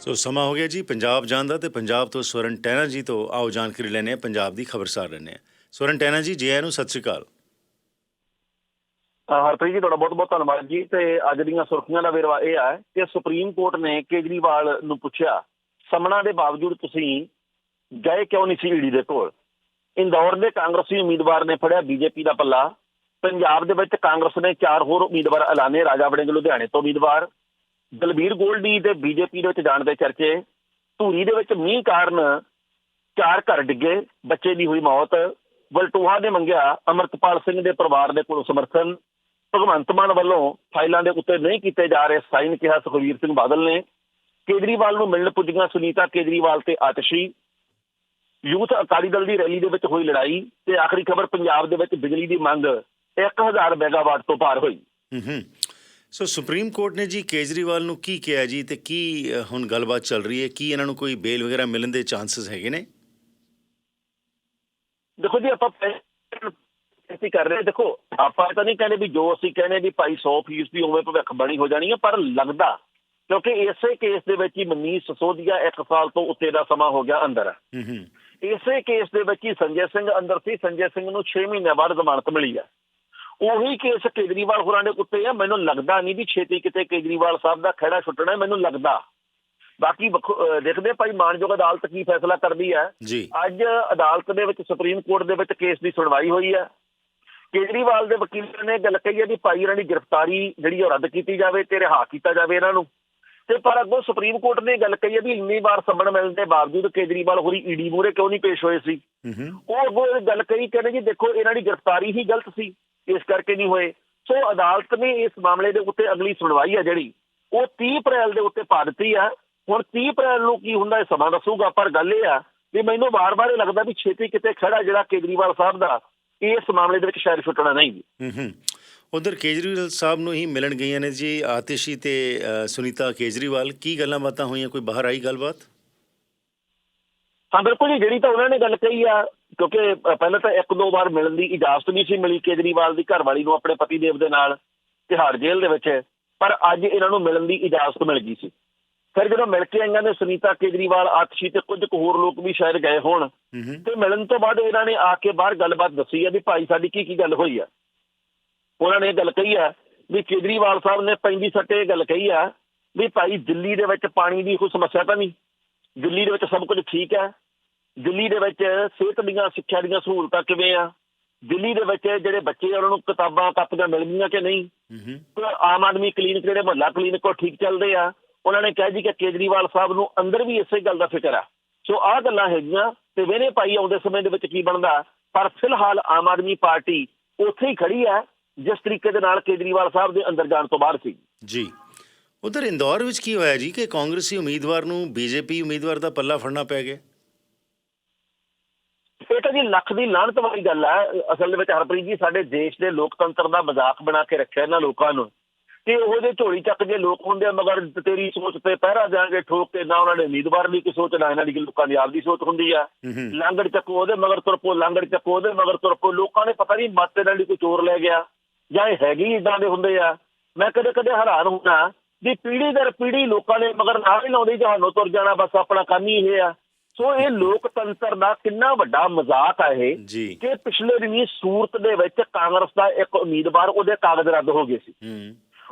ਸੋ ਸਮਾਂ ਹੋ ਗਿਆ ਜੀ ਪੰਜਾਬ ਜਾਣ ਦਾ ਤੇ ਪੰਜਾਬ ਤੋਂ ਸਵਰਨ ਟੈਨਾ ਜੀ ਤੋਂ ਆਓ ਜਾਣਕਾਰੀ ਲੈਣੇ ਆ ਪੰਜਾਬ ਦੀ ਖਬਰਸਾਰ ਲੈਣੇ ਆ ਸਵਰਨ ਟੈਨਾ ਜੀ ਜੀ ਆਇਆਂ ਨੂੰ ਸਤਿ ਸ਼੍ਰੀ ਅਕਾਲ। ਹਰਪ੍ਰੀਤ ਜੀ, ਤੁਹਾਡਾ ਬਹੁਤ ਬਹੁਤ ਧੰਨਵਾਦ ਜੀ ਤੇ ਅੱਜ ਦੀਆਂ ਸੁਰਖੀਆਂ ਦਾ ਵੇਰਵਾ ਇਹ ਹੈ ਕਿ ਸੁਪਰੀਮ ਕੋਰਟ ਨੇ ਕੇਜਰੀਵਾਲ ਨੂੰ ਪੁੱਛਿਆ ਸਮਣਾ ਦੇ ਬਾਵਜੂਦ ਤੁਸੀਂ ਗਏ ਕਿਉਂ ਨਹੀਂ ਸੀ ਈਡੀ ਦੇ ਕੋਲ? ਇੰਦੌਰ ਦੇ ਕਾਂਗਰਸੀ ਉਮੀਦਵਾਰ ਨੇ ਫੜਿਆ ਬੀਜੇਪੀ ਦਾ ਪੱਲਾ। ਪੰਜਾਬ ਦੇ ਵਿੱਚ ਕਾਂਗਰਸ ਨੇ ਚਾਰ ਹੋਰ ਉਮੀਦਵਾਰ ਐਲਾਨੇ, ਰਾਜਾ ਵੜਿੰਗ ਲੁਧਿਆਣੇ ਤੋਂ ਉਮੀਦਵਾਰ। ਦਲਬੀਰ ਗੋਲਡੀ ਦੇ ਬੀਜੇਪੀ ਦੇ ਵਿੱਚ ਜਾਣ ਦੇ ਚਰਚੇ, ਧੂਰੀ ਦੇ ਵਿੱਚ ਮੀਂਹ ਕਾਰਨ ਚਾਰ ਘਰ ਡਿੱਗੇ, ਬੱਚੇ ਦੀ ਹੋਈ ਮੌਤ, ਵਲਟੂਹਾ ਦੇ ਮੰਗਿਆ ਅਮਰਤਪਾਲ ਸਿੰਘ ਦੇ ਪਰਿਵਾਰ ਦੇ ਕੋਲ ਸਮਰਥਨ। ਭਗਵੰਤ ਮਾਨ ਵੱਲੋਂ ਫਾਈਲਾਂ ਦੇ ਉੱਤੇ ਨਹੀਂ ਕੀਤੇ ਜਾ ਰਹੇ ਸਾਈਨ ਕਿਹਾ ਸੁਖਵੀਰ ਸਿੰਘ ਬਾਦਲ ਨੇ। ਕੇਜਰੀਵਾਲ ਨੂੰ ਮਿਲਣ ਪੁੱਜੀਆਂ ਸੁਨੀਤਾ ਕੇਜਰੀਵਾਲ ਤੇ ਆਤਸ਼ੀ। ਯੂਥ ਅਕਾਲੀ ਦਲ ਦੀ ਰੈਲੀ ਦੇ ਵਿੱਚ ਹੋਈ ਲੜਾਈ ਤੇ ਆਖਰੀ ਖਬਰ ਪੰਜਾਬ ਦੇ ਵਿੱਚ ਬਿਜਲੀ ਦੀ ਮੰਗ 1000 ਮੈਗਾਵਾਟ ਤੋਂ ਪਾਰ ਹੋਈ। ਹੂੰ ਹੂੰ। ਸੋ ਸੁਪਰੀਮ ਕੋਰਟ ਨੇ ਜੀ ਕੇਜਰੀਵਾਲ ਨੂੰ ਕੀ ਕਿਹਾ ਜੀ ਤੇ ਕੀ ਹੁਣ ਗੱਲਬਾਤ ਚੱਲ ਰਹੀ ਹੈ? ਕੀ ਇਹਨਾਂ ਨੂੰ ਕੋਈ ਬੇਲ ਵਗੈਰਾ ਮਿਲਣ ਦੇ ਚਾਂਸਸ ਹੈਗੇ ਨੇ? ਦੇਖੋ ਜੀ ਆਪਾਂ ਅਸੀਂ ਕਰ ਰਹੇ। ਦੇਖੋ ਆਪਾਂ ਤਾਂ ਨਹੀਂ ਕਹਿੰਦੇ ਵੀ ਜੋ ਅਸੀਂ ਕਹਿੰਦੇ ਵੀ ਭਾਈ 100% ਦੀ ਉਵੇਂ ਭਵਿੱਖ ਬਣੀ ਹੋ ਜਾਣੀ ਹੈ ਪਰ ਲੱਗਦਾ ਕਿਉਂਕਿ ਇਸੇ ਕੇਸ ਦੇ ਵਿੱਚ ਹੀ ਮਨੀਸ਼ ਸਸੋਦੀਆ 1 ਸਾਲ ਤੋਂ ਉੱਤੇ ਦਾ ਸਮਾਂ ਹੋ ਗਿਆ ਅੰਦਰ। ਹੂੰ ਹੂੰ। ਇਸੇ ਕੇਸ ਦੇ ਵਿੱਚ ਹੀ ਸੰਜੇ ਸਿੰਘ ਅੰਦਰ ਸੀ। ਸੰਜੇ ਸਿੰਘ ਨੂੰ 6 ਮਹੀਨਿਆਂ ਬਾਅਦ ਜ਼ਮਾਨਤ ਮਿਲੀ ਹੈ। ਉਹੀ ਕੇਸ ਕੇਜਰੀਵਾਲ ਹੋਰਾਂ ਦੇ ਉੱਤੇ ਆ। ਮੈਨੂੰ ਲੱਗਦਾ ਨਹੀਂ ਵੀ ਛੇਤੀ ਕਿਤੇ ਕੇਜਰੀਵਾਲ ਸਾਹਿਬ ਦਾ ਖਹਿੜਾ ਛੁੱਟਣਾ ਮੈਨੂੰ ਲੱਗਦਾ। ਬਾਕੀ ਦੇਖਦੇ ਭਾਈ ਮਾਨਯੋਗ ਅਦਾਲਤ ਕੀ ਫੈਸਲਾ ਕਰਦੀ ਹੈ। ਅੱਜ ਅਦਾਲਤ ਦੇ ਵਿੱਚ ਸੁਪਰੀਮ ਕੋਰਟ ਦੇ ਵਿੱਚ ਕੇਸ ਦੀ ਸੁਣਵਾਈ ਹੋਈ ਹੈ। ਕੇਜਰੀਵਾਲ ਦੇ ਵਕੀਲ ਨੇ ਗੱਲ ਕਹੀ ਹੈ ਵੀ ਭਾਈ ਇਹਨਾਂ ਦੀ ਗ੍ਰਿਫਤਾਰੀ ਜਿਹੜੀ ਉਹ ਰੱਦ ਕੀਤੀ ਜਾਵੇ ਤੇ ਰਿਹਾ ਕੀਤਾ ਜਾਵੇ ਇਹਨਾਂ ਨੂੰ। ਤੇ ਪਰ ਅੱਗੋਂ ਸੁਪਰੀਮ ਕੋਰਟ ਨੇ ਗੱਲ ਕਹੀ ਹੈ ਵੀ ਇੰਨੀ ਵਾਰ ਸੰਮਣ ਮਿਲਣ ਦੇ ਬਾਵਜੂਦ ਕੇਜਰੀਵਾਲ ਹੋਰੀ ਈਡੀ ਮੂਹਰੇ ਕਿਉਂ ਨਹੀਂ ਪੇਸ਼ ਹੋਏ ਸੀ? ਉਹ ਅੱਗੋਂ ਗੱਲ ਕਹੀ ਕਹਿੰਦੇ ਜੀ ਦੇਖੋ ਇਹਨਾਂ ਦੀ ਗ੍ਰਿਫਤਾਰੀ ਹੀ ਗਲਤ ਸੀ। ਇਸ ਕਰਕੇ ਨਹੀਂ ਹੋਏ। ਸੋ ਅਦਾਲਤ ਨੇ ਇਸ ਮਾਮਲੇ ਦੇ ਉੱਤੇ ਅਗਲੀ ਸੁਣਵਾਈ ਹੈ ਜਿਹੜੀ ਉਹ 30 ਅਪ੍ਰੈਲ ਦੇ ਉੱਤੇ ਪਾ ਦਿੱਤੀ ਆ। ਹੁਣ 30 ਅਪ੍ਰੈਲ ਨੂੰ ਕੀ ਹੁੰਦਾ ਇਹ ਸਮਾਂ ਦੱਸੂਗਾ ਪਰ ਗੱਲ ਇਹ ਆ ਵੀ ਮੈਨੂੰ ਵਾਰ-ਵਾਰ ਇਹ ਲੱਗਦਾ ਵੀ ਛੇਤੀ ਕਿਤੇ ਖੜਾ ਜਿਹੜਾ ਕੇਜਰੀਵਾਲ ਸਾਹਿਬ ਦਾ ਇਸ ਮਾਮਲੇ ਦੇ ਵਿੱਚ ਸ਼ਾਇਦ ਛੁੱਟਣਾ ਨਹੀਂ। ਹੂੰ ਹੂੰ। ਉਧਰ ਕੇਜਰੀਵਾਲ ਸਾਹਿਬ ਨੂੰ ਹੀ ਮਿਲਣ ਗਈਆਂ ਨੇ ਜੀ ਆਤਿਸ਼ੀ ਤੇ ਸੁਨੀਤਾ ਕੇਜਰੀਵਾਲ। ਕੀ ਗੱਲਾਂ ਬਾਤਾਂ ਹੋਈਆਂ? ਕੋਈ ਬਾਹਰ ਆਈ ਗੱਲਬਾਤ? ਹਾਂ ਬਿਲਕੁਲ ਜਿਹੜੀ ਤਾਂ ਉਹਨਾਂ ਨੇ ਗੱਲ ਕਹੀ ਆ ਕਿਉਂਕਿ ਪਹਿਲਾਂ ਤਾਂ ਇੱਕ ਦੋ ਵਾਰ ਮਿਲਣ ਦੀ ਇਜਾਜ਼ਤ ਨਹੀਂ ਸੀ ਮਿਲੀ ਕੇਜਰੀਵਾਲ ਦੀ ਘਰਵਾਲੀ ਨੂੰ ਆਪਣੇ ਪਤੀ ਦੇਵ ਦੇ ਨਾਲ ਤਿਹਾੜ ਜੇਲ੍ਹ ਦੇ ਵਿੱਚ ਪਰ ਅੱਜ ਇਹਨਾਂ ਨੂੰ ਮਿਲਣ ਦੀ ਇਜਾਜ਼ਤ ਮਿਲ ਗਈ ਸੀ। ਫਿਰ ਜਦੋਂ ਮਿਲ ਕੇ ਆਈਆਂ ਨੇ ਸੁਨੀਤਾ ਕੇਜਰੀਵਾਲ ਆਤਸ਼ੀ ਤੇ ਕੁਝ ਕੁ ਹੋਰ ਲੋਕ ਵੀ ਸ਼ਾਇਦ ਗਏ ਹੋਣ ਤੇ ਮਿਲਣ ਤੋਂ ਬਾਅਦ ਇਹਨਾਂ ਨੇ ਆ ਕੇ ਬਾਹਰ ਗੱਲਬਾਤ ਦੱਸੀ ਹੈ ਵੀ ਭਾਈ ਸਾਡੀ ਕੀ ਕੀ ਗੱਲ ਹੋਈ ਆ। ਉਹਨਾਂ ਨੇ ਇਹ ਗੱਲ ਕਹੀ ਆ ਵੀ ਕੇਜਰੀਵਾਲ ਸਾਹਿਬ ਨੇ ਪੈਂਦੀ ਸੱਟੇ ਇਹ ਗੱਲ ਕਹੀ ਆ ਵੀ ਭਾਈ ਦਿੱਲੀ ਦੇ ਵਿੱਚ ਪਾਣੀ ਦੀ ਕੋਈ ਸਮੱਸਿਆ ਤਾਂ ਨਹੀਂ? ਦਿੱਲੀ ਦੇ ਵਿੱਚ ਸਭ ਕੁਝ ਠੀਕ ਹੈ ਦਿੱਲੀ ਦੇ ਵਿੱਚ ਸਿਹਤ ਦੀਆਂ ਸਿੱਖਿਆ ਦੀਆਂ ਸਹੂਲਤਾਂ ਕਿਵੇਂ ਆ? ਦਿੱਲੀ ਦੇ ਵਿੱਚ ਜਿਹੜੇ ਬੱਚੇ ਆ ਉਹਨਾਂ ਨੂੰ ਕਿਤਾਬਾਂ ਕਾਪੀਆਂ ਮਿਲ ਗਈਆਂ ਕਿ ਨਹੀਂ? ਹੂੰ ਹੂੰ ਤੇ ਆਮ ਆਦਮੀ ਕਲੀਨਿਕ ਜਿਹੜੇ ਮੁਹੱਲਾ ਕਲੀਨਿਕ ਉਹ ਠੀਕ ਚੱਲਦੇ ਆ ਉਹਨਾਂ ਨੇ ਕਿਹਾ ਜੀ ਕਿ ਕੇਜਰੀਵਾਲ ਸਾਹਿਬ ਨੂੰ ਅੰਦਰ ਵੀ ਇਸੇ ਗੱਲ ਦਾ ਫਿਕਰ ਆ। ਸੋ ਆਹ ਗੱਲਾਂ ਹੈਗੀਆਂ ਤੇ ਵੇਨੇ ਭਾਈ ਆਉਂਦੇ ਸਮੇਂ ਦੇ ਵਿੱਚ ਕੀ ਬਣਦਾ? ਪਰ ਫਿਲਹਾਲ ਆਮ ਆਦਮੀ ਪਾਰਟੀ ਉੱਥੇ ਹੀ ਖੜੀ ਹੈ ਜਿਸ ਤਰੀਕੇ ਦੇ ਨਾਲ ਕੇਜਰੀਵਾਲ ਸਾਹਿਬ ਦੇ ਅੰਦਰ ਜਾਣ ਤੋਂ ਬਾਹਰ ਸੀ। ਜੀ। ਉਧਰ ਇੰਦੌਰ ਵਿੱਚ ਕੀ ਹੋਇਆ ਜੀ ਕਿ ਕਾਂਗਰਸੀ ਉਮੀਦਵਾਰ ਨੂੰ ਬੀਜੇਪੀ ਉਮੀਦਵਾਰ ਦਾ ਪੱਲਾ ਫੜਨਾ ਪੈ ਗਿਆ? ਇਹ ਤਾਂ ਜੀ ਲੱਖ ਦੀ ਲਾਹਨਤ ਵਾਲੀ ਗੱਲ ਹੈ ਅਸਲ ਦੇ ਵਿੱਚ ਹਰਪ੍ਰੀਤ ਜੀ ਸਾਡੇ ਦੇਸ਼ ਦੇ ਲੋਕਤੰਤਰ ਦਾ ਮਜ਼ਾਕ ਬਣਾ ਕੇ ਰੱਖਿਆ ਇਹਨਾਂ ਲੋਕਾਂ ਨੂੰ। ਕਿ ਉਹ ਜੇ ਝੋਲੀ ਚੱਕ ਜੇ ਲੋਕ ਹੁੰਦੇ ਆ ਮਗਰ ਤੇਰੀ ਸੋਚ ਤੇ ਪਹਿਰਾ ਜਾਣਗੇ ਠੋਕ ਕੇ ਨਾ ਉਹਨਾਂ ਨੇ ਉਮੀਦਵਾਰ ਦੀ ਕੀ ਸੋਚ ਨਾ ਇਹਨਾਂ ਦੀ ਲੋਕਾਂ ਦੀ ਆਪਦੀ ਸੋਚ ਹੁੰਦੀ ਆ। ਲਾਂਗੜ ਚੱਕੋ ਉਹਦੇ ਮਗਰ ਤੁਰਪੋ ਲਾਂਗੜ ਚੱਕੋ ਉਹਦੇ ਮਗਰ ਤੁਰਪੋ ਲੋਕਾਂ ਨੇ ਪਤਾ ਨਹੀਂ ਮੱਤ ਦੀ ਕੋਈ ਚੋਰ ਲੈ ਗਿਆ ਜਾਂ ਇਹ ਹੈਗੀ ਇਦਾਂ ਦੇ ਹੁੰਦੇ ਆ। ਮੈਂ ਕਦੇ ਕਦੇ ਹੈਰਾਨ ਹੁੰਦਾ ਵੀ ਪੀੜ੍ਹੀ ਦਰ ਪੀੜ੍ਹੀ ਲੋਕਾਂ ਨੇ ਮਗਰ ਨਾਲ ਹੀ ਲਾਉਂਦੀ ਤੁਹਾਨੂੰ ਤੁਰ ਜਾਣਾ ਬਸ ਆਪਣਾ ਕੰਮ ਹੀ ਇਹ ਆ। ਸੋ ਇਹ ਲੋਕਤੰਤਰ ਦਾ ਕਿੰਨਾ ਵੱਡਾ ਮਜ਼ਾਕ ਆ ਇਹ ਕਿ ਪਿਛਲੇ ਦਿਨੀ ਸੂਰਤ ਦੇ ਵਿੱਚ ਕਾਂਗਰਸ ਦਾ ਇੱਕ ਉਮੀਦਵਾਰ ਉਹਦੇ ਕਾਗਜ਼ ਰੱਦ ਹੋ ਗਏ ਸੀ।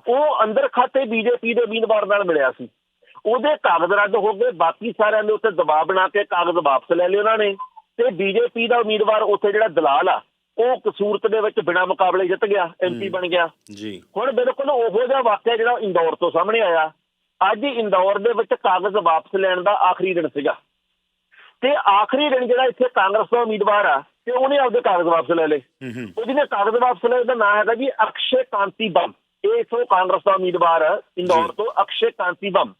ਉਹ ਅੰਦਰ ਖਾਤੇ ਬੀਜੇਪੀ ਦੇ ਉਮੀਦਵਾਰ ਨਾਲ ਮਿਲਿਆ ਸੀ। ਉਹਦੇ ਕਾਗਜ਼ ਰੱਦ ਹੋ ਗਏ ਬਾਕੀ ਸਾਰਿਆਂ ਦੇ ਉੱਤੇ ਦਬਾਅ ਬਣਾ ਕੇ ਕਾਗਜ਼ ਵਾਪਸ ਲੈ ਲਏ ਉਹਨਾਂ ਨੇ ਤੇ ਬੀਜੇਪੀ ਦਾ ਉਮੀਦਵਾਰ ਉੱਥੇ ਜਿਹੜਾ ਦਲਾਲ ਆ ਉਹ ਕਸੂਰਤ ਦੇ ਵਿੱਚ ਬਿਨਾਂ ਮੁਕਾਬਲੇ ਜਿੱਤ ਗਿਆ ਐਮਪੀ ਬਣ ਗਿਆ। ਜੀ। ਹੁਣ ਬਿਲਕੁਲ ਉਹੋ ਜਿਹਾ ਵਾਕਿਆ ਜਿਹੜਾ ਇੰਦੌਰ ਤੋਂ ਸਾਹਮਣੇ ਆਇਆ ਅੱਜ ਇੰਦੌਰ ਦੇ ਵਿੱਚ ਕਾਗਜ਼ ਵਾਪਸ ਲੈਣ ਦਾ ਆਖਰੀ ਦਿਨ ਸੀਗਾ। ਤੇ ਆਖਰੀ ਦਿਨ ਜਿਹੜਾ ਇੱਥੇ ਕਾਂਗਰਸ ਦਾ ਉਮੀਦਵਾਰ ਆ ਤੇ ਉਹਨੇ ਆਪਦੇ ਕਾਗਜ਼ ਵਾਪਸ ਲੈ ਲਏ। ਉਹ ਜਿਹਨੇ ਕਾਗਜ਼ ਵਾਪਸ ਲਏ ਉਹਦਾ ਨਾਮ ਹੈਗਾ ਜੀ ਅਕਸ਼ੇ ਕਾਂਤੀ ਬੰਮ। ਇਹ ਇਥੋਂ ਕਾਂਗਰਸ ਦਾ ਉਮੀਦਵਾਰ ਹੈ ਇੰਦੌਰ। ਤੋਂ ਅਕਸ਼ੇ ਕਾਂਤੀ ਬੰਮ।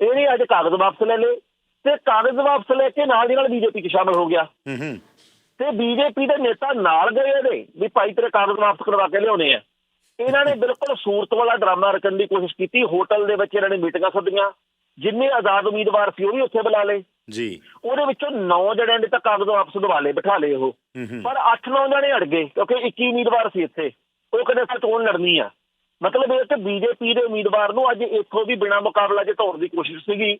ਇਹਨੇ ਅੱਜ ਕਾਗਜ਼ ਵਾਪਸ ਲੈ ਲਏ ਤੇ ਕਾਗਜ਼ ਵਾਪਸ ਲੈ ਕੇ ਨਾਲ ਦੀ ਨਾਲ ਬੀਜੇਪੀ 'ਚ ਸ਼ਾਮਲ ਹੋ ਗਿਆ। ਤੇ ਬੀਜੇਪੀ ਦੇ ਨੇਤਾ ਨਾਲ ਗਏ ਇਹਦੇ ਵੀ ਭਾਈ ਤੇਰੇ ਕਾਗਜ਼ ਵਾਪਸ ਕਰਵਾ ਕੇ ਲਿਆਉਣੇ ਆ। ਇਹਨਾਂ ਨੇ ਬਿਲਕੁਲ ਸੂਰਤ ਵਾਲਾ ਡਰਾਮਾ ਰਚਣ ਦੀ ਕੋਸ਼ਿਸ਼ ਕੀਤੀ। ਹੋਟਲ ਦੇ ਵਿੱਚ ਇਹਨਾਂ ਨੇ ਮੀਟਿੰਗਾਂ ਸੱਦੀਆਂ। ਜਿੰਨੇ ਆਜ਼ਾਦ ਉਮੀਦਵਾਰ ਸੀ ਉਹ ਵੀ ਉੱਥੇ ਬੁਲਾ ਲਏ। ਜੀ। ਉਹਦੇ ਵਿੱਚੋਂ 9 ਜਣਿਆਂ ਦੇ ਤਾਂ ਕਾਗਜ਼ ਵਾਪਸ ਦਵਾ ਲਏ ਬਿਠਾ ਲਏ ਉਹ। ਪਰ 8-9 ਜਣੇ ਅੜ ਗਏ ਕਿਉਂਕਿ 21 ਉਮੀਦਵਾਰ ਸੀ ਇੱਥੇ। ਉਹ ਕਹਿੰਦੇ ਸੀ ਚੋਣ ਲੜਨੀ ਆ। ਮਤਲਬ ਇਹ ਕਿ ਬੀਜੇਪੀ ਦੇ ਉਮੀਦਵਾਰ ਨੂੰ ਅੱਜ ਇੱਥੋਂ ਵੀ ਬਿਨਾਂ ਮੁਕਾਬਲਾ ਜਿਤਾਉਣ ਦੀ ਕੋਸ਼ਿਸ਼ ਸੀਗੀ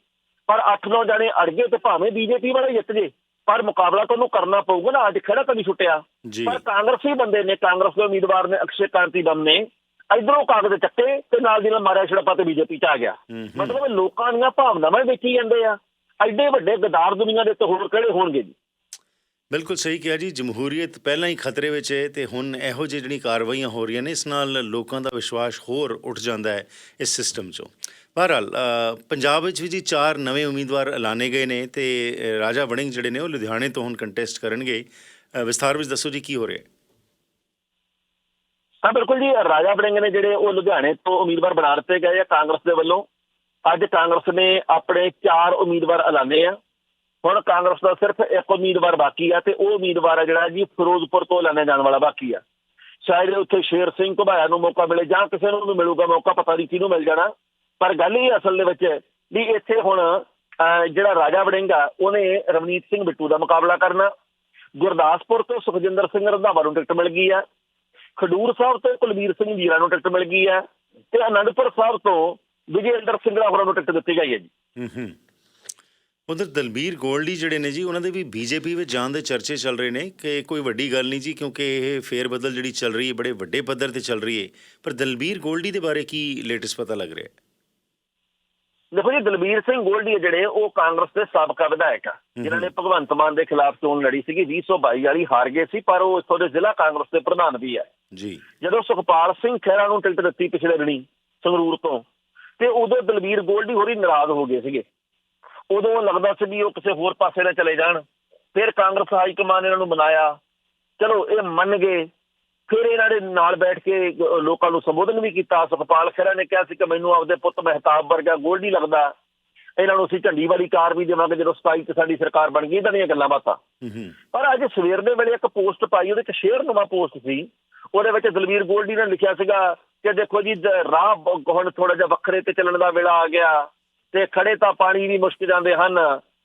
ਪਰ 8-9 ਜਣੇ ਅੜ ਗਏ ਤੇ ਭਾਵੇਂ ਬੀਜੇਪੀ ਵਾਲੇ ਜਿੱਤ ਗਏ ਪਰ ਮੁਕਾਬਲਾ ਤਾਂ ਉਹਨੂੰ ਕਰਨਾ ਪਊਗਾ ਨਾ ਅੱਜ ਖੜਾ ਤਾਂ ਨਹੀਂ ਛੁੱਟਿਆ। ਪਰ ਕਾਂਗਰਸੀ ਬੰਦੇ ਨੇ ਕਾਂਗਰਸ ਦੇ ਉਮੀਦਵਾਰ ਨੇ ਅਕਸ਼ੇ ਕਾਂਤੀ ਦਮ ਨੇ ਇਧਰੋਂ ਕਾਗਜ਼ ਚੱਕੇ ਤੇ ਨਾਲ ਦੀ ਨਾਲ ਮਾਰਿਆ ਛੜਪਾ ਤੇ ਬੀਜੇਪੀ ਚ ਆ ਗਿਆ। ਮਤਲਬ ਲੋਕਾਂ ਦੀਆਂ ਭਾਵਨਾਵਾਂ ਵੇਚੀ ਜਾਂਦੇ ਆ। ਐਡੇ ਵੱਡੇ ਗਦਾਰ ਦੁਨੀਆ ਦੇ ਉੱਤੇ ਹੋਰ ਕਿਹੜੇ ਹੋਣਗੇ ਜੀ? ਬਿਲਕੁਲ ਸਹੀ ਕਿਹਾ ਜੀ ਜਮਹੂਰੀਅਤ ਪਹਿਲਾਂ ਹੀ ਖਤਰੇ ਵਿੱਚ ਹੈ ਤੇ ਹੁਣ ਇਹੋ ਜਿਹੀ ਜਿਹੜੀ ਕਾਰਵਾਈਆਂ ਹੋ ਰਹੀਆਂ ਨੇ ਇਸ ਨਾਲ ਲੋਕਾਂ ਦਾ ਵਿਸ਼ਵਾਸ ਹੋਰ ਉੱਠ ਜਾਂਦਾ ਹੈ ਇਸ ਸਿਸਟਮ 'ਚੋਂ। ਬਹਰਹਾਲ ਅ, ਪੰਜਾਬ ਵਿੱਚ ਵੀ ਜੀ ਚਾਰ ਨਵੇਂ ਉਮੀਦਵਾਰ ਐਲਾਨੇ ਗਏ ਨੇ ਤੇ ਰਾਜਾ ਵੜਿੰਗ ਜਿਹੜੇ ਨੇ ਉਹ ਲੁਧਿਆਣੇ ਤੋਂ ਹੁਣ ਕੰਟੈਸਟ ਕਰਨਗੇ। ਵਿਸਥਾਰ ਵਿੱਚ ਦੱਸੋ ਜੀ ਕੀ ਹੋ ਰਿਹਾ ਹੈ? ਬਿਲਕੁਲ ਜੀ ਰਾਜਾ ਬੜਿੰਗ ਨੇ ਜਿਹੜੇ ਉਹ ਲੁਧਿਆਣੇ ਤੋਂ ਉਮੀਦਵਾਰ ਬਣਾ ਦਿੱਤੇ ਗਏ ਆ ਕਾਂਗਰਸ ਦੇ ਵੱਲੋਂ। ਅੱਜ ਕਾਂਗਰਸ ਨੇ ਆਪਣੇ ਚਾਰ ਉਮੀਦਵਾਰ ਐਲਾਨੇ ਆ। ਹੁਣ ਕਾਂਗਰਸ ਦਾ ਸਿਰਫ ਇੱਕ ਉਮੀਦਵਾਰ ਬਾਕੀ ਆ ਤੇ ਉਹ ਉਮੀਦਵਾਰ ਆ ਜਿਹੜਾ ਜੀ ਫਿਰੋਜ਼ਪੁਰ ਤੋਂ ਐਲਾਨੇ ਜਾਣ ਵਾਲਾ ਬਾਕੀ ਆ। ਸ਼ਾਇਦ ਉੱਥੇ ਸ਼ੇਰ ਸਿੰਘ ਘੁਬਾਇਆ ਨੂੰ ਮੌਕਾ ਮਿਲੇ ਜਾਂ ਕਿਸੇ ਨੂੰ ਵੀ ਮਿਲੂਗਾ ਮੌਕਾ ਪਤਾ ਨਹੀਂ ਕਿਹਨੂੰ ਮਿਲ ਜਾਣਾ। ਪਰ ਗੱਲ ਇਹ ਅਸਲ ਦੇ ਵਿੱਚ ਵੀ ਇੱਥੇ ਹੁਣ ਅਹ, ਜਿਹੜਾ ਰਾਜਾ ਵੜਿੰਗ ਆ ਉਹਨੇ ਰਵਨੀਤ ਸਿੰਘ ਬਿੱਟੂ ਦਾ ਮੁਕਾਬਲਾ ਕਰਨਾ। ਗੁਰਦਾਸਪੁਰ ਤੋਂ ਸੁਖਜਿੰਦਰ ਸਿੰਘ ਰੰਧਾਵਾ ਨੂੰ ਟਿਕਟ ਮਿਲ ਗਈ ਆ। ਖਡੂਰ ਸਾਹਿਬ ਤੋਂ ਕੁਲਵੀਰ ਸਿੰਘ ਜੀਰਾ ਨੂੰ ਟਿਕਟ ਮਿਲ ਗਈ ਹੈ ਤੇ ਅਨੰਦਪੁਰ ਸਾਹਿਬ ਤੋਂ ਵਿਜੇਂਦਰ ਸਿੰਘ ਹੋਰਾਂ ਨੂੰ ਟਿਕਟ ਦਿੱਤੀ ਗਈ ਹੈ ਜੀ। ਹੂੰ ਹੂੰ। ਉਧਰ ਦਲਬੀਰ ਗੋਲਡੀ ਜਿਹੜੇ ਨੇ ਜੀ ਉਹਨਾਂ ਦੇ ਵੀ ਬੀਜੇਪੀ ਵਿੱਚ ਜਾਣ ਦੇ ਚਰਚੇ ਚੱਲ ਰਹੇ ਨੇ ਕਿ ਕੋਈ ਵੱਡੀ ਗੱਲ ਨਹੀਂ ਜੀ ਕਿਉਂਕਿ ਇਹ ਫੇਰ ਬਦਲ ਜਿਹੜੀ ਚੱਲ ਰਹੀ ਹੈ ਬੜੇ ਵੱਡੇ ਪੱਧਰ ਤੇ ਚੱਲ ਰਹੀ ਹੈ। ਪਰ ਦਲਬੀਰ ਗੋਲਡੀ ਦੇ ਬਾਰੇ ਕੀ ਲੇਟੈਸਟ ਪਤਾ ਲੱਗ ਰਿਹਾ ਹੈ? ਦੇਖੋ ਜੀ ਦਲਬੀਰ ਸਿੰਘ ਗੋਲਡੀ ਆ ਜਿਹੜੇ ਉਹ ਕਾਂਗਰਸ ਦੇ ਸਾਬਕਾ ਵਿਧਾਇਕ ਆ। ਜਿਨ੍ਹਾਂ ਨੇ ਭਗਵੰਤ ਮਾਨ ਦੇ ਖਿਲਾਫ ਚੋਣ ਲੜੀ ਸੀਗੀ 2022 ਵਾਲੀ ਹਾਰ ਗਏ ਸੀ ਪਰ ਉਹ ਇੱਥੋਂ ਦੇ ਜ਼ਿਲ੍ਹਾ ਕਾਂਗਰਸ ਦੇ ਪ੍ਰਧਾਨ ਵੀ ਹੈ ਜੀ। ਜਦੋਂ ਸੁਖਪਾਲ ਸਿੰਘ ਖਹਿਰਾ ਨੂੰ ਟਿਕਟ ਦਿੱਤੀ ਪਿਛਲੇ ਦਿਨੀ ਸੰਗਰੂਰ ਤੋਂ ਤੇ ਉਦੋਂ ਦਲਬੀਰ ਗੋਲਡੀ ਹੋਰੀ ਨਾਰਾਜ਼ ਹੋ ਗਏ ਸੀਗੇ। ਉਦੋਂ ਲੱਗਦਾ ਸੀ ਵੀ ਉਹ ਕਿਸੇ ਹੋਰ ਪਾਸੇ ਨਾ ਚਲੇ ਜਾਣ। ਫਿਰ ਕਾਂਗਰਸ ਹਾਈ ਕਮਾਨ ਇਹਨਾਂ ਨੂੰ ਮਨਾਇਆ। ਚਲੋ ਇਹ ਮੰਨ ਗਏ। ਫਿਰ ਇਹਨਾਂ ਦੇ ਨਾਲ ਬੈਠ ਕੇ ਲੋਕਾਂ ਨੂੰ ਸੰਬੋਧਨ ਵੀ ਕੀਤਾ। ਸੁਖਪਾਲ ਖਹਿਰਾ ਨੇ ਕਿਹਾ ਸੀ ਕਿ ਮੈਨੂੰ ਆਪਦੇ ਪੁੱਤ ਮਹਿਤਾਬ ਵਰਗਾ ਗੋਲਡੀ ਲੱਗਦਾ। ਇਹਨਾਂ ਨੂੰ ਅਸੀਂ ਝੰਡੀ ਵਾਲੀ ਕਾਰ ਵੀ ਦੇਵਾਂਗੇ ਜਦੋਂ 27 ਚ ਸਾਡੀ ਸਰਕਾਰ ਬਣ ਗਈ ਇਦਾਂ ਦੀਆਂ ਗੱਲਾਂ ਬਾਤਾਂ। ਪਰ ਅੱਜ ਸਵੇਰ ਦੇ ਵੇਲੇ ਇੱਕ ਪੋਸਟ ਪਾਈ ਉਹਦੇ ਚ ਸ਼ੇਅਰ ਨਵਾਂ ਪੋਸਟ ਸੀ। ਉਹਦੇ ਵਿੱਚ ਦਲਵੀਰ ਗੋਲਡੀ ਨੇ ਲਿਖਿਆ ਸੀਗਾ ਕਿ ਦੇਖੋ ਜੀ ਰਾਹ ਹੁਣ ਥੋੜਾ ਜਿਹਾ ਵੱਖਰੇ ਤੇ ਚੱਲਣ ਦਾ ਵੇਲਾ ਆ ਗਿਆ ਤੇ ਖੜੇ ਤਾਂ ਪਾਣੀ ਵੀ ਮੁਸ਼ਕ ਜਾਂਦੇ ਹਨ।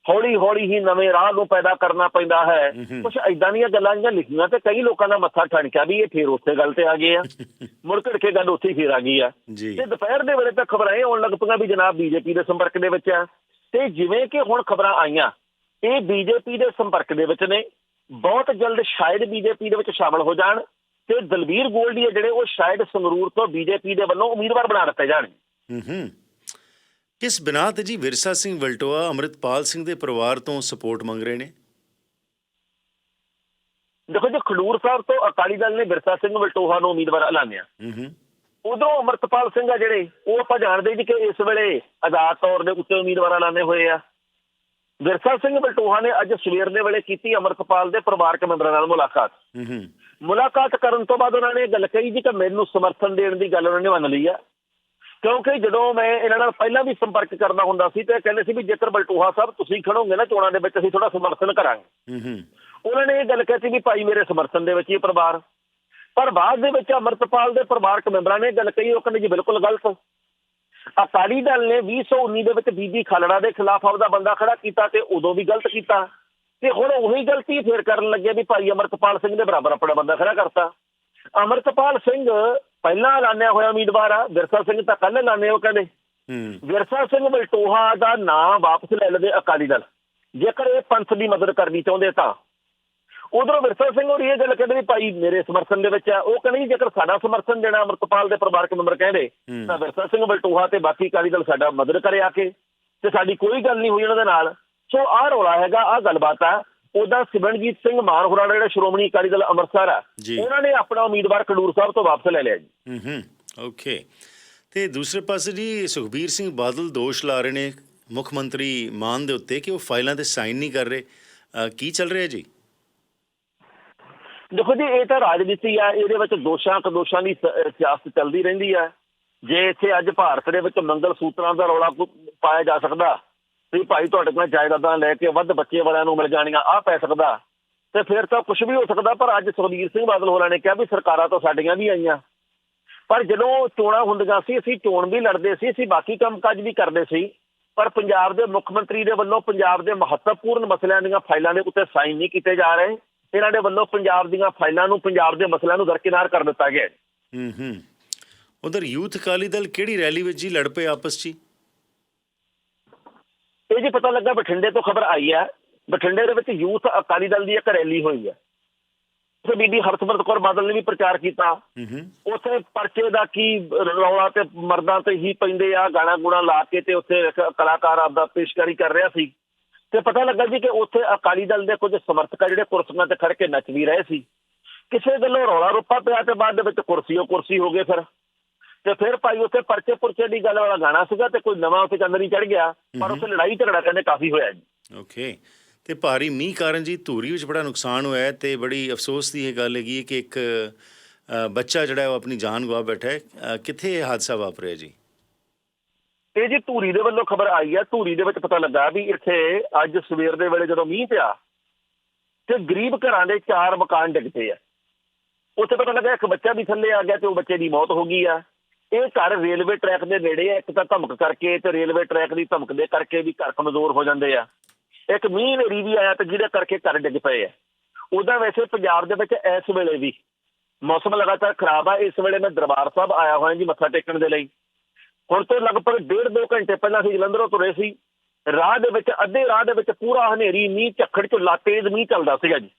ਹੌਲੀ ਹੌਲੀ ਹੀ ਨਵੇਂ ਰਾਹ ਨੂੰ ਪੈਦਾ ਕਰਨਾ ਪੈਂਦਾ ਹੈ। ਕੁਝ ਐਦਾਂ ਦੀਆਂ ਗੱਲਾਂ ਜਿਹੜੀਆਂ ਲਿਖੀਆਂ ਤੇ ਕਈ ਲੋਕਾਂ ਦਾ ਮੱਥਾ ਠਣਕਿਆ ਵੀ ਇਹ ਫੇਰ ਉਸੇ ਗੱਲ ਤੇ ਆ ਗਏ ਆ। ਮੁੜ ਘੜ ਕੇ ਗੱਲ ਉੱਥੇ ਹੀ ਫੇਰ ਆ ਗਈ ਆ। ਤੇ ਦੁਪਹਿਰ ਦੇ ਵੇਲੇ ਤਾਂ ਖਬਰਾਂ ਇਹ ਆਉਣ ਲੱਗ ਪਈਆਂ ਵੀ ਜਨਾਬ ਬੀਜੇਪੀ ਦੇ ਸੰਪਰਕ ਦੇ ਵਿੱਚ ਆ। ਤੇ ਜਿਵੇਂ ਕਿ ਹੁਣ ਖਬਰਾਂ ਆਈਆਂ ਇਹ ਬੀਜੇਪੀ ਦੇ ਸੰਪਰਕ ਦੇ ਵਿੱਚ ਨੇ। ਬਹੁਤ ਜਲਦ ਸ਼ਾਇਦ ਬੀਜੇਪੀ ਦੇ ਵਿੱਚ ਸ਼ਾਮਲ ਹੋ ਜਾਣ। ਤੇ ਦਲਬੀਰ ਗੋਲਡੀ ਆ ਜਿਹੜੇ ਉਹ ਸ਼ਾਇਦ ਸੰਗਰੂਰ ਤੋਂ ਬੀਜੇਪੀ ਦੇ ਵੱਲੋਂ ਉਮੀਦਵਾਰ ਬਣਾ ਦਿੱਤੇ ਜਾਣਗੇ। ਹੂੰ ਹੂੰ। ਕਿਸ ਬਿਨਾਂ ਤੇ ਜੀ ਵਿਰਸਾ ਸਿੰਘ ਵਲਟੋਆ ਅੰਮ੍ਰਿਤਪਾਲ ਸਿੰਘ ਦੇ ਪਰਿਵਾਰ ਤੋਂ ਸਪੋਰਟ ਮੰਗ ਰਹੇ ਨੇ? ਦੇਖੋ ਜੀ ਖਡੂਰ ਸਾਹਿਬ ਤੋਂ ਅਕਾਲੀ ਦਲ ਨੇ ਬਿਰਸਾ ਸਿੰਘ ਵਲਟੋਹਾ ਨੂੰ ਉਮੀਦਵਾਰ ਐਲਾਨਿਆ। ਹੂੰ ਹੂੰ। ਉਦੋਂ ਅਮਰਤਪਾਲ ਸਿੰਘ ਆ ਜਿਹੜੇ ਉਹ ਆਪਾਂ ਜਾਣਦੇ ਜੀ ਕਿ ਇਸ ਵੇਲੇ ਆਜ਼ਾਦ ਤੌਰ ਦੇ ਉੱਤੇ ਉਮੀਦਵਾਰ ਐਲਾਨੇ ਹੋਏ ਆ। ਵਿਰਸਾ ਸਿੰਘ ਬਲਟੋਹਾ ਨੇ ਅੱਜ ਸਵੇਰ ਦੇ ਵੇਲੇ ਕੀਤੀ ਅਮਰਤਪਾਲ ਦੇ ਪਰਿਵਾਰਕ ਮੈਂਬਰਾਂ ਨਾਲ ਮੁਲਾਕਾਤ। ਹੂੰ ਹੂੰ। ਮੁਲਾਕਾਤ ਕਰਨ ਤੋਂ ਬਾਅਦ ਉਹਨਾਂ ਨੇ ਇਹ ਗੱਲ ਕਹੀ ਜੀ ਕਿ ਮੈਨੂੰ ਸਮਰਥਨ ਦੇਣ ਦੀ ਗੱਲ ਉਹਨਾਂ ਨੇ ਮੰਨ ਲਈ ਆ। ਕਿਉਂਕਿ ਜਦੋਂ ਮੈਂ ਇਹਨਾਂ ਨਾਲ ਪਹਿਲਾਂ ਵੀ ਸੰਪਰਕ ਕਰਦਾ ਹੁੰਦਾ ਸੀ ਤੇ ਕਹਿੰਦੇ ਸੀ ਵੀ ਜੇਕਰ ਬਲਟੋਹਾ ਸਾਹਿਬ ਤੁਸੀਂ ਖੜੋਗੇ ਨਾ ਚੋਣਾਂ ਦੇ ਵਿੱਚ ਅਸੀਂ ਥੋੜਾ ਸਮਰਥਨ ਕਰਾਂਗੇ। ਹੂੰ ਹੂੰ। ਉਹਨਾਂ ਨੇ ਇਹ ਗੱਲ ਕਹੀ ਵੀ ਭਾਈ ਮੇਰੇ ਸਮਰਥਨ ਦੇ ਵਿੱਚ ਹੀ ਇਹ ਪਰਿਵਾਰ। ਪਰ ਬਾਅਦ ਦੇ ਵਿੱਚ ਅਮਰਤਪਾਲ ਦੇ ਪਰਿਵਾਰਕ ਮੈਂਬਰਾਂ ਨੇ ਗੱਲ ਕਹੀ ਉਹ ਕਹਿੰਦੇ ਜੀ ਬਿਲਕੁਲ ਗਲਤ। ਅਕਾਲੀ ਦਲ ਨੇ 2019 ਦੇ ਵਿੱਚ ਬੀਬੀ ਖਾਲੜਾ ਦੇ ਖਿਲਾਫ ਆਪਦਾ ਬੰਦਾ ਖੜਾ ਕੀਤਾ ਤੇ ਉਦੋਂ ਵੀ ਗਲਤ ਕੀਤਾ। ਤੇ ਹੁਣ ਉਹੀ ਗਲਤੀ ਫੇਰ ਕਰਨ ਲੱਗੇ ਵੀ ਭਾਈ ਅਮਰਤਪਾਲ ਸਿੰਘ ਦੇ ਬਰਾਬਰ ਆਪਣਾ ਬੰਦਾ ਖੜਾ ਕਰਤਾ। ਅਮਰਤਪਾਲ ਸਿੰਘ ਪਹਿਲਾਂ ਐਲਾਨਿਆ ਹੋਇਆ ਉਮੀਦਵਾਰ ਆ ਵਿਰਸਾ ਸਿੰਘ ਤਾਂ ਕੱਲ ਐਲਾਨੇ ਉਹ ਕਹਿੰਦੇ। ਹੂੰ। ਵਿਰਸਾ ਸਿੰਘ ਬਲਟੋਹਾ ਦਾ ਨਾਂ ਵਾਪਸ ਲੈ ਲਵੇ ਅਕਾਲੀ ਦਲ। ਜੇਕਰ ਇਹ ਪੰਥ ਦੀ ਮਦਦ ਕਰਨੀ ਚਾਹੁੰਦੇ ਤਾਂ। ਉਧਰੋਂ ਵਿਰਸਾ ਸਿੰਘ ਹੋਰ ਇਹ ਗੱਲ ਕਹਿੰਦੇ ਵੀ ਭਾਈ ਮੇਰੇ ਸਮਰਥਨ ਦੇ ਵਿੱਚ ਆ। ਉਹ ਕਹਿੰਦੇ ਜੇਕਰ ਸਾਡਾ ਸਮਰਥਨ ਦੇਣਾ ਅਮਰਤਪਾਲ ਦੇ ਪਰਿਵਾਰਕ ਮੈਂਬਰ ਕਹਿੰਦੇ ਹੂੰ। ਤਾਂ ਵਿਰਸਾ ਸਿੰਘ ਬਲਟੋਹਾ ਤੇ ਬਾਕੀ ਅਕਾਲੀ ਦਲ ਸਾਡਾ ਮਦਦ ਕਰੇ ਆ ਕੇ। ਤੇ ਸਾਡੀ ਕੋਈ ਗੱਲ ਨਹੀਂ ਹੋਈ ਉਹਨਾਂ ਦੇ ਨਾਲ। ਸੋ ਆਹ ਰੌਲਾ ਹੈਗਾ ਆਹ ਗੱਲਬਾਤ ਆ। ਉਹਦਾ ਸਿਮਰਨਜੀਤ ਸਿੰਘ ਮਾਨ ਹੋਰਾਂ ਦਾ ਜਿਹੜਾ ਸ਼੍ਰੋਮਣੀ ਅਕਾਲੀ ਦਲ ਅੰਮ੍ਰਿਤਸਰ ਆ। ਉਹਨਾਂ ਨੇ ਆਪਣਾ ਉਮੀਦਵਾਰ ਖਡੂਰ ਸਾਹਿਬ ਤੋਂ ਵਾਪਸ ਲੈ ਲਿਆ ਜੀ। ਹੂੰ ਹੂੰ ਓਕੇ। ਤੇ ਦੂਸਰੇ ਪਾਸੇ ਜੀ ਸੁਖਬੀਰ ਸਿੰਘ ਬਾਦਲ ਦੋਸ਼ ਲਾ ਰਹੇ ਨੇ ਮੁੱਖ ਮੰਤਰੀ ਮਾਨ ਦੇ ਉੱਤੇ ਕਿ ਉਹ ਫਾਈਲਾਂ ਤੇ ਸਾਈਨ ਨਹੀਂ ਕਰ ਰਹੇ। ਕੀ ਚੱਲ ਰਿਹਾ ਜੀ? ਦੇਖੋ ਜੀ ਇਹ ਤਾਂ ਰਾਜਨੀਤੀ ਆ ਇਹਦੇ ਵਿੱਚ ਦੋਸ਼ਾਂ ਕਦੋਸ਼ਾਂ ਦੀ ਸਿਆਸਤ ਚੱਲਦੀ ਰਹਿੰਦੀ ਆ। ਜੇ ਇੱਥੇ ਅੱਜ ਭਾਰਤ ਦੇ ਵਿੱਚ ਮੰਗਲ ਸੂਤਰਾਂ ਦਾ ਰੌਲਾ ਪਾਇਆ ਜਾ ਸਕਦਾ ਵੀ ਭਾਈ ਤੁਹਾਡੇ ਕੋਲ ਜਾਇਦਾਦਾਂ ਲੈ ਕੇ ਵੱਧ ਬੱਚੇ ਵਾਲਿਆਂ ਨੂੰ ਮਿਲ ਜਾਣੀਆਂ ਆ ਪੈ ਸਕਦਾ। ਤੇ ਫਿਰ ਤਾਂ ਕੁਝ ਵੀ ਹੋ ਸਕਦਾ, ਪਰ ਅੱਜ ਸੁਖਬੀਰ ਸਿੰਘ ਬਾਦਲ ਹੋਰਾਂ ਨੇ ਕਿਹਾ ਵੀ ਸਰਕਾਰਾਂ ਤਾਂ ਸਾਡੀਆਂ ਵੀ ਆਈਆਂ। ਪਰ ਜਦੋਂ ਚੋਣਾਂ ਹੁੰਦੀਆਂ ਸੀ, ਅਸੀਂ ਚੋਣ ਵੀ ਲੜਦੇ ਸੀ, ਅਸੀਂ ਬਾਕੀ ਕੰਮਕਾਜ ਵੀ ਕਰਦੇ ਸੀ। ਪਰ ਪੰਜਾਬ ਦੇ ਮੁੱਖ ਮੰਤਰੀ ਦੇ ਵੱਲੋਂ ਪੰਜਾਬ ਦੇ ਮਹੱਤਵਪੂਰਨ ਮਸਲਿਆਂ ਦੀਆਂ ਫਾਈਲਾਂ ਦੇ ਉੱਤੇ ਸਾਈਨ ਨਹੀਂ ਕੀਤੇ ਜਾ ਰਹੇ। ਇਹਨਾਂ ਦੇ ਵੱਲੋਂ ਪੰਜਾਬ ਦੀਆਂ ਫਾਈਲਾਂ ਨੂੰ ਪੰਜਾਬ ਦੇ ਮਸਲਿਆਂ ਨੂੰ ਦਰਕਿਨਾਰ ਕਰ ਦਿੱਤਾ ਗਿਆ। ਹੂੰ ਹੂੰ। ਉਧਰ ਯੂਥ ਅਕਾਲੀ ਦਲ ਕਿਹੜੀ ਰੈਲੀ ਵਿੱਚ ਜੀ ਲੜ ਪਏ ਆਪਸ 'ਚ? ਇਹ ਜੀ ਪਤਾ ਲੱਗਾ ਬਠਿੰਡੇ ਤੋਂ ਖਬਰ ਆਈ ਹੈ ਬਠਿੰਡੇ ਦੇ ਵਿੱਚ ਯੂਥ ਅਕਾਲੀ ਦਲ ਦੀ ਇੱਕ ਰੈਲੀ ਹੋਈ ਹੈ। ਉੱਥੇ ਬੀਬੀ ਹਰਸਿਮਰਤ ਕੌਰ ਬਾਦਲ ਨੇ ਵੀ ਪ੍ਰਚਾਰ ਕੀਤਾ। ਉੱਥੇ ਪਰਚੇ ਦਾ ਕੀ ਰੌਲਾ ਤੇ ਮਰਦਾਂ ਤੇ ਹੀ ਪੈਂਦੇ ਆ ਗਾਣਾ ਗੁਣਾ ਲਾ ਕੇ ਤੇ ਉੱਥੇ ਕਲਾਕਾਰ ਆਪਦਾ ਪੇਸ਼ਕਾਰੀ ਕਰ ਰਿਹਾ ਸੀ। ਤੇ ਪਤਾ ਲੱਗਾ ਜੀ ਕਿ ਉੱਥੇ ਅਕਾਲੀ ਦਲ ਦੇ ਕੁਝ ਸਮਰਥਕ ਜਿਹੜੇ ਕੁਰਸੀਆਂ ਤੇ ਖੜ ਕੇ ਨੱਚ ਵੀ ਰਹੇ ਸੀ। ਕਿਸੇ ਗੱਲੋਂ ਰੌਲਾ ਰੁੱਪਾ ਪਿਆ ਤੇ ਬਾਅਦ ਦੇ ਵਿੱਚ ਕੁਰਸੀਓ ਕੁਰਸੀ ਹੋ ਗਏ ਫਿਰ। ਤੇ ਫਿਰ ਭਾਈ ਉੱਥੇ ਪਰਚੇ ਪੁਰਚੇ ਦੀ ਗੱਲ ਵਾਲਾ ਗਾਣਾ ਸੀਗਾ ਤੇ ਕੋਈ ਨਵਾਂ ਉੱਥੇ ਚੰਦ ਨਹੀਂ ਚੜ ਗਿਆ ਪਰ ਉੱਥੇ ਲੜਾਈ ਝਗੜਾ ਕਹਿੰਦੇ ਕਾਫੀ ਹੋਇਆ ਜੀ। ਓਕੇ। ਤੇ ਭਾਰੀ ਮੀਂਹ ਕਾਰਨ ਜੀ ਧੂਰੀ ਵਿੱਚ ਬੜਾ ਨੁਕਸਾਨ ਹੋਇਆ ਤੇ ਬੜੀ ਅਫਸੋਸ ਦੀ ਇਹ ਗੱਲ ਹੈਗੀ ਕਿ ਇੱਕ ਬੱਚਾ ਜਿਹੜਾ ਉਹ ਆਪਣੀ ਜਾਨ ਗਵਾ ਬੈਠਾ ਹੈ। ਕਿੱਥੇ ਇਹ ਹਾਦਸਾ ਵਾਪਰਿਆ ਜੀ? ਇਹ ਜੀ ਧੂਰੀ ਦੇ ਵੱਲੋਂ ਖਬਰ ਆਈ ਹੈ ਧੂਰੀ ਦੇ ਵਿੱਚ ਪਤਾ ਲੱਗਾ ਵੀ ਇੱਥੇ ਅੱਜ ਸਵੇਰ ਦੇ ਵੇਲੇ ਜਦੋਂ ਮੀਂਹ ਪਿਆ ਤੇ ਗਰੀਬ ਘਰਾਂ ਦੇ ਚਾਰ ਮਕਾਨ ਡਿੱਗ ਪਏ ਆ। ਉੱਥੇ ਪਤਾ ਲੱਗਾ ਇੱਕ ਬੱਚਾ ਵੀ ਥੱਲੇ ਆ ਗਿਆ ਤੇ ਉਹ ਬੱਚੇ ਦੀ ਮੌਤ ਹੋ ਗਈ ਆ। ਇਹ ਘਰ ਰੇਲਵੇ ਟਰੈਕ ਦੇ ਨੇੜੇ ਆ ਇੱਕ ਤਾਂ ਧਮਕ ਕਰਕੇ ਤੇ ਰੇਲਵੇ ਟਰੈਕ ਦੀ ਧਮਕ ਦੇ ਕਰਕੇ ਵੀ ਘਰ ਕਮਜ਼ੋਰ ਹੋ ਜਾਂਦੇ ਆ। ਇੱਕ ਮੀਂਹ ਹਨੇਰੀ ਵੀ ਆਇਆ ਤੇ ਜਿਹਦੇ ਕਰਕੇ ਘਰ ਡਿੱਗ ਪਏ ਆ। ਉਹਦਾ ਵੈਸੇ ਪੰਜਾਬ ਦੇ ਵਿੱਚ ਇਸ ਵੇਲੇ ਵੀ ਮੌਸਮ ਲਗਾਤਾਰ ਖਰਾਬ ਆ। ਇਸ ਵੇਲੇ ਮੈਂ ਦਰਬਾਰ ਸਾਹਿਬ ਆਇਆ ਹੋਇਆ ਜੀ ਮੱਥਾ ਟੇਕਣ ਦੇ ਲਈ। ਹੁਣ ਤੋਂ ਲਗਭਗ ਡੇਢ ਦੋ ਘੰਟੇ ਪਹਿਲਾਂ ਅਸੀਂ ਜਲੰਧਰੋਂ ਤੁਰੇ ਸੀ। ਰਾਹ ਦੇ ਵਿੱਚ ਅੱਧੇ ਰਾਹ ਦੇ ਵਿੱਚ ਪੂਰਾ ਹਨੇਰੀ ਮੀਂਹ ਝੱਖੜ ਝੁੱਲਾ ਤੇਜ਼ ਮੀਂਹ ਚੱਲਦਾ ਸੀਗਾ ਜੀ।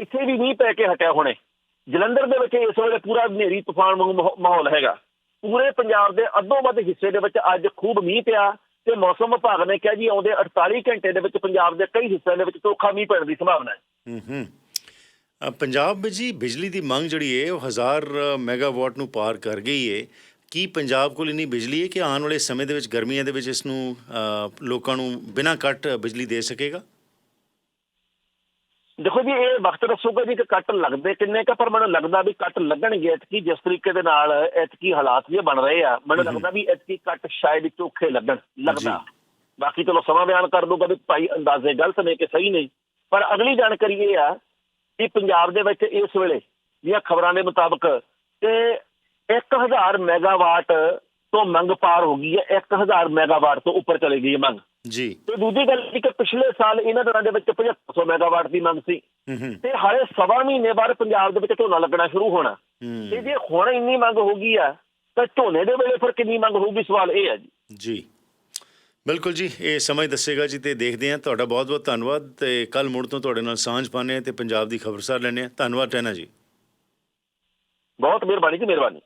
ਇੱਥੇ ਵੀ ਮੀਂਹ ਪੈ ਕੇ ਹਟਿਆ ਹੁਣੇ। ਜਲੰਧਰ ਦੇ ਵਿੱਚ ਇਸ ਵੇਲੇ ਪੂਰਾ ਹਨੇਰੀ ਤੂਫਾਨ ਵਾਂਗੂ ਮਾਹੌ- ਮਾਹੌਲ ਹੈਗਾ। ਪੂਰੇ ਪੰਜਾਬ ਦੇ ਅੱਧੋ ਵੱਧ ਹਿੱਸੇ ਦੇ ਵਿੱਚ ਅੱਜ ਖੂਬ ਮੀਂਹ ਪਿਆ ਤੇ ਮੌਸਮ ਵਿਭਾਗ ਨੇ ਕਿਹਾ ਜੀ ਆਉਂਦੇ 48 ਘੰਟੇ ਦੇ ਵਿੱਚ ਪੰਜਾਬ ਦੇ ਕਈ ਹਿੱਸਿਆਂ ਦੇ ਵਿੱਚ ਧੋਖਾ ਮੀਂਹ ਪੈਣ ਦੀ ਸੰਭਾਵਨਾ ਹੈ। ਹੂੰ ਹੂੰ। ਪੰਜਾਬ ਵਿੱਚ ਜੀ ਬਿਜਲੀ ਦੀ ਮੰਗ ਜਿਹੜੀ ਹੈ ਉਹ 1000 ਮੈਗਾਵਾਟ ਨੂੰ ਪਾਰ ਕਰ ਗਈ ਹੈ ਕੀ ਪੰਜਾਬ ਕੋਲ ਇੰਨੀ ਬਿਜਲੀ ਹੈ ਕਿ ਆਉਣ ਵਾਲੇ ਸਮੇਂ ਦੇ ਵਿੱਚ ਗਰਮੀਆਂ ਦੇ ਵਿੱਚ ਇਸ ਨੂੰ ਲੋਕਾਂ ਨੂੰ ਬਿਨਾਂ ਕੱਟ ਬਿਜਲੀ ਦੇ ਸਕੇਗਾ? ਦੇਖੋ ਜੀ ਇਹ ਵਕਤ ਦੱਸੂਗਾ ਜੀ ਕਿ ਕੱਟ ਲੱਗਦੇ ਕਿੰਨੇ ਕਾ ਪਰ ਮੈਨੂੰ ਲੱਗਦਾ ਵੀ ਕੱਟ ਲੱਗਣਗੇ ਐਤਕੀ ਜਿਸ ਤਰੀਕੇ ਦੇ ਨਾਲ ਐਤਕੀ ਹਾਲਾਤ ਜੇ ਬਣ ਰਹੇ ਆ। ਮੈਨੂੰ ਲੱਗਦਾ ਵੀ ਐਤਕੀ ਕੱਟ ਸ਼ਾਇਦ ਚੋਖੇ ਲੱਗਣ ਲੱਗਦਾ। ਬਾਕੀ ਚਲੋ ਸਮਾਂ ਬਿਆਨ ਕਰ ਦੂਗਾ ਵੀ ਭਾਈ ਅੰਦਾਜ਼ੇ ਗਲਤ ਨੇ ਕਿ ਸਹੀ ਨੇ। ਪਰ ਅਗਲੀ ਜਾਣਕਾਰੀ ਇਹ ਆ ਕਿ ਪੰਜਾਬ ਦੇ ਵਿੱਚ ਇਸ ਵੇਲੇ ਦੀਆਂ ਖਬਰਾਂ ਦੇ ਮੁਤਾਬਕ ਤੇ 1000 ਮੈਗਾਵਾਟ ਤੋਂ ਮੰਗ ਪਾਰ ਹੋ ਗਈ ਹੈ 1000 ਮੈਗਾਵਾਟ ਤੋਂ ਉੱਪਰ ਚਲੀ ਗਈ ਹੈ ਮੰਗ। ਜੀ। ਤੇ ਦੂਜੀ ਗੱਲ ਇਹ ਕਿ ਪਿਛਲੇ ਸਾਲ ਇਹਨਾਂ ਦਿਨਾਂ ਦੇ ਵਿੱਚ 7500 ਮੈਗਾਵਾਟ ਦੀ ਮੰਗ ਸੀ। ਤੇ ਹਾਲੇ ਸਵਾ ਮਹੀਨੇ ਬਾਅਦ ਪੰਜਾਬ ਦੇ ਵਿੱਚ ਝੋਨਾ ਲੱਗਣਾ ਸ਼ੁਰੂ ਹੋਣਾ। ਤੇ ਜੇ ਹੁਣ ਇੰਨੀ ਮੰਗ ਹੋ ਗਈ ਆ ਤਾਂ ਝੋਨੇ ਦੇ ਵੇਲੇ ਫਿਰ ਕਿੰਨੀ ਮੰਗ ਹੋਊਗੀ ਸਵਾਲ ਇਹ ਹੈ ਜੀ। ਜੀ। ਬਿਲਕੁਲ ਜੀ ਇਹ ਸਮਝ ਦੱਸੇਗਾ ਜੀ ਤੇ ਦੇਖਦੇ ਹਾਂ। ਤੁਹਾਡਾ ਬਹੁਤ ਬਹੁਤ ਧੰਨਵਾਦ ਤੇ ਕੱਲ ਮੁੜ ਤੋਂ ਤੁਹਾਡੇ ਨਾਲ ਸਾਂਝ ਹਾਂ ਤੇ ਪੰਜਾਬ ਦੀ ਖਬਰਸਾਰ ਲੈਂਦੇ ਹਾਂ। ਧੰਨਵਾਦ ਟੈਨਾ ਜੀ। ਬਹੁਤ ਮਿਹਰਬਾਨੀ ਜੀ ਮਿਹਰਬਾਨੀ।